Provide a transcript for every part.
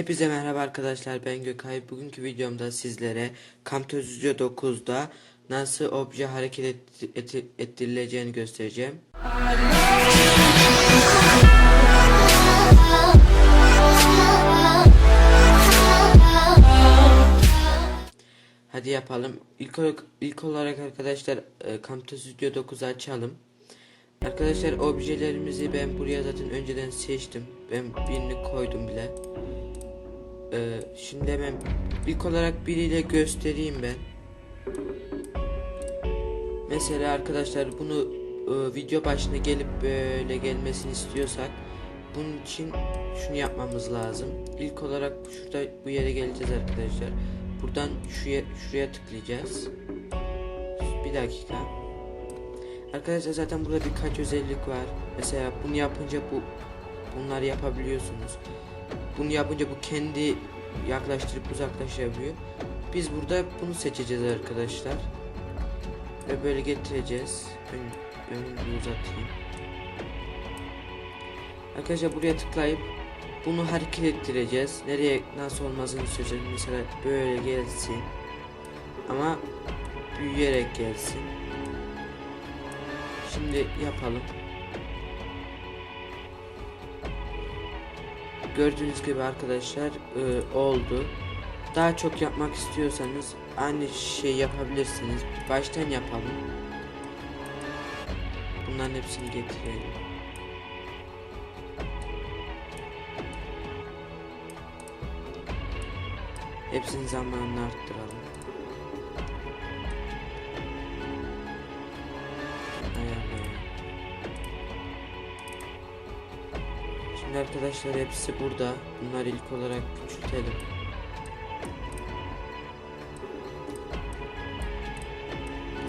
Hepinize merhaba arkadaşlar ben Gökay. Bugünkü videomda sizlere Camtasia 9'da nasıl obje hareket et- et- ettirileceğini göstereceğim. Hadi yapalım. İlk olarak, ilk olarak arkadaşlar Camtasia 9'u açalım. Arkadaşlar objelerimizi ben buraya zaten önceden seçtim. Ben birini koydum bile. Ee, şimdi hemen ilk olarak biriyle göstereyim ben. Mesela arkadaşlar bunu e, video başına gelip böyle gelmesini istiyorsak bunun için şunu yapmamız lazım. İlk olarak şurada bu yere geleceğiz arkadaşlar. Buradan şuraya, şuraya tıklayacağız. Bir dakika. Arkadaşlar zaten burada birkaç özellik var. Mesela bunu yapınca bu bunları yapabiliyorsunuz. Bunu yapınca bu kendi yaklaştırıp uzaklaşabiliyor. Biz burada bunu seçeceğiz arkadaşlar. Ve böyle getireceğiz. Ön, önümü uzatayım. Arkadaşlar buraya tıklayıp bunu hareket ettireceğiz. Nereye nasıl olmasını istiyorsanız mesela böyle gelsin. Ama büyüyerek gelsin. Şimdi yapalım. Gördüğünüz gibi arkadaşlar e, oldu. Daha çok yapmak istiyorsanız aynı şey yapabilirsiniz. Baştan yapalım. Bunların hepsini getirelim. Hepsinin zamanını arttıralım. Şimdi arkadaşlar hepsi burada. Bunları ilk olarak küçültelim.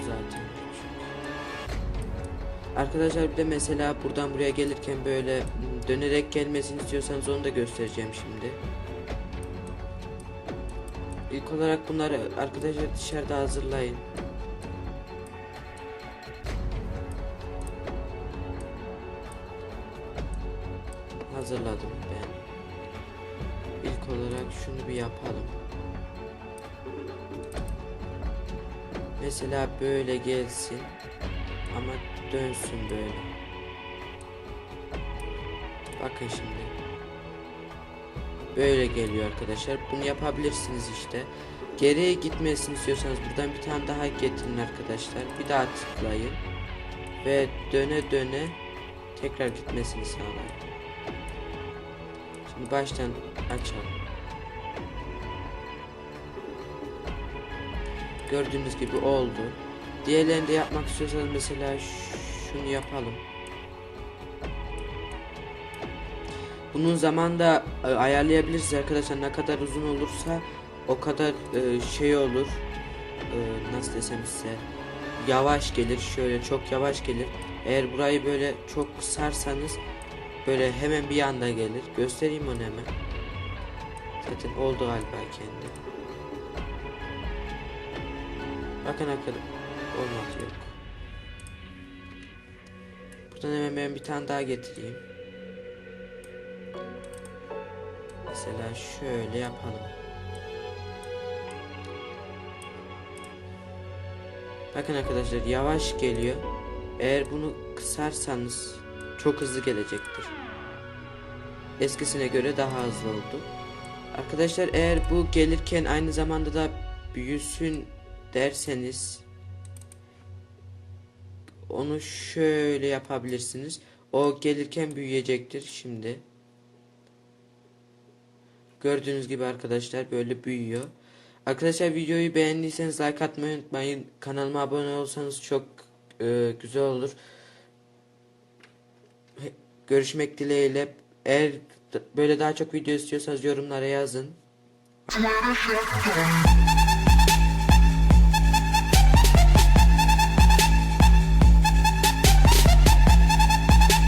Zaten küçük. Arkadaşlar bir de mesela buradan buraya gelirken böyle dönerek gelmesini istiyorsanız onu da göstereceğim şimdi. İlk olarak bunları arkadaşlar dışarıda hazırlayın. Hazırladım ben. İlk olarak şunu bir yapalım. Mesela böyle gelsin ama dönsün böyle. Bakın şimdi. Böyle geliyor arkadaşlar. Bunu yapabilirsiniz işte. Geriye gitmesini istiyorsanız buradan bir tane daha getirin arkadaşlar. Bir daha tıklayın. Ve döne döne tekrar gitmesini sağlayın. Baştan açalım. Gördüğünüz gibi oldu. Diğerlerini de yapmak istiyorsanız mesela şunu yapalım. Bunun zamanda e, ayarlayabilirsiniz arkadaşlar. Ne kadar uzun olursa o kadar e, şey olur. E, nasıl desem size. Yavaş gelir. Şöyle çok yavaş gelir. Eğer burayı böyle çok kısarsanız Böyle hemen bir anda gelir. Göstereyim onu hemen. Zaten oldu galiba kendi. Bakın arkadaşlar. Olmadı yok. Buradan hemen ben bir tane daha getireyim. Mesela şöyle yapalım. Bakın arkadaşlar yavaş geliyor. Eğer bunu kısarsanız çok hızlı gelecektir. Eskisine göre daha hızlı oldu. Arkadaşlar eğer bu gelirken aynı zamanda da büyüsün derseniz onu şöyle yapabilirsiniz. O gelirken büyüyecektir şimdi. Gördüğünüz gibi arkadaşlar böyle büyüyor. Arkadaşlar videoyu beğendiyseniz like atmayı unutmayın. Kanalıma abone olsanız çok e, güzel olur. Görüşmek dileğiyle. Eğer böyle daha çok video istiyorsanız yorumlara yazın.